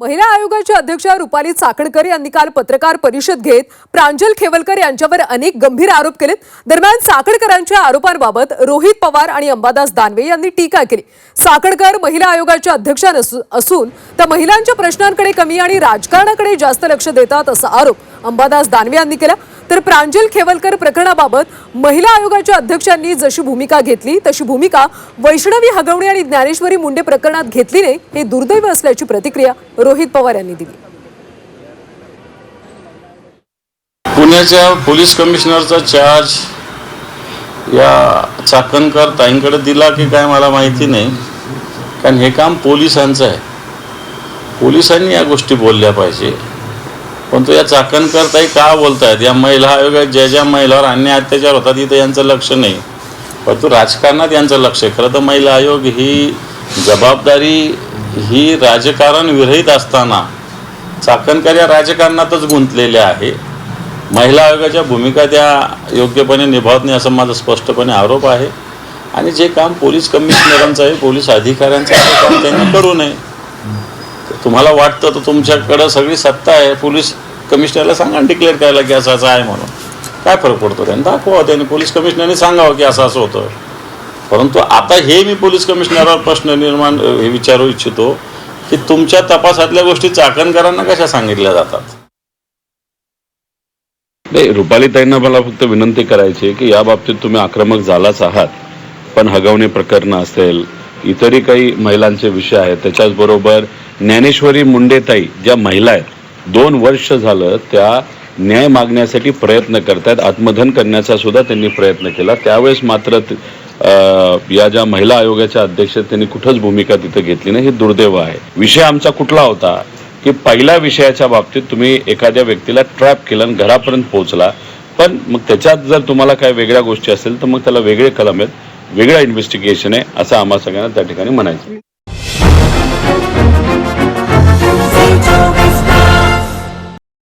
महिला आयोगाच्या अध्यक्षा रुपाली चाकणकर यांनी काल पत्रकार परिषद घेत प्रांजल खेवलकर यांच्यावर अनेक गंभीर आरोप केलेत. दरम्यान चाकणकरांच्या आरोपांबाबत रोहित पवार आणि अंबादास दानवे यांनी टीका केली. चाकणकर महिला आयोगाच्या अध्यक्षा असून त्या महिलांच्या प्रश्नांकडे कमी आणि राजकारणाकडे जास्त लक्ष देतात असा आरोप अंबादास दानवे यांनी केला. तर प्रांजल खेवलकर प्रकरणाबाबत महिला आयोगाच्या अध्यक्षांनी जशी भूमिका घेतली तशी भूमिका वैष्णवी हगवणे आणि ज्ञानेश्वरी मुंडे प्रकरणात घेतली नाही हे दुर्दैव असल्याची प्रतिक्रिया रोहित पवार यांनी दिली. पुण्याच्या पोलीस कमिशनरचा चार्ज या चाकणकर ताईंकडे दिला की काय मला माहिती नाही. कारण हे काम पोलिसांचं आहे. पोलिसांनी या गोष्टी बोलल्या पाहिजे. पण तो या चाकणकर का बोलतायत? या महिला आयोगात ज्या ज्या महिलावर अन्याय अत्याचार होतात तिथं यांचं लक्ष नाही. परंतु राजकारणात यांचं लक्ष आहे. खरं तर महिला आयोग ही जबाबदारी ही राजकारण विरहित असताना चाकणकर या राजकारणातच गुंतलेल्या आहे. महिला आयोगाच्या भूमिका त्या योग्यपणे निभावत नाही असं माझा स्पष्टपणे आरोप आहे. आणि जे काम पोलीस कमिशनरांचं आहे पोलीस अधिकाऱ्यांचं आहे काम त्यांनी करू नये. तुम्हाला वाटतं तर तुमच्याकडं सगळी सत्ता आहे. पोलीस कमिशनरला सांगा डिक्लेअर करायला की असं असं आहे म्हणून. काय फरक पडतो त्यांनी? दाखवा त्यांनी. पोलीस कमिशनरने सांगावं की असं असं होतं. परंतु आता हे मी पोलीस कमिशनरवर प्रश्न निर्माण हे विचारू इच्छितो की तुमच्या तपासातल्या गोष्टी चाकणकरांना कशा सांगितल्या जातात? नाही रुपालीताईंना मला फक्त विनंती करायची की या बाबतीत तुम्ही आक्रमक झालाच आहात. पण हगवणे प्रकरणं असेल इतरही काही महिलांचे विषय आहेत त्याच्याचबरोबर ज्ञानेश्वरी मुंडेताई ज्या महिला आहेत दोन वर्ष झालं त्या न्याय मागण्यासाठी प्रयत्न करतायत आत्मधन करण्याचा सुद्धा त्यांनी प्रयत्न केला. त्यावेळेस मात्र या ज्या महिला आयोगाच्या अध्यक्ष त्यांनी कुठंच भूमिका तिथे घेतली नाही हे दुर्दैव आहे. विषय आमचा कुठला होता की पहिल्या विषयाच्या बाबतीत तुम्ही एखाद्या व्यक्तीला ट्रॅप केलं आणि घरापर्यंत पोहोचला पण मग त्याच्यात जर तुम्हाला काही वेगळ्या गोष्टी असेल तर मग त्याला वेगळे कलम आहेत वेगळं इन्व्हेस्टिगेशन आहे असं आम्हा सगळ्यांना त्या ठिकाणी म्हणायचं.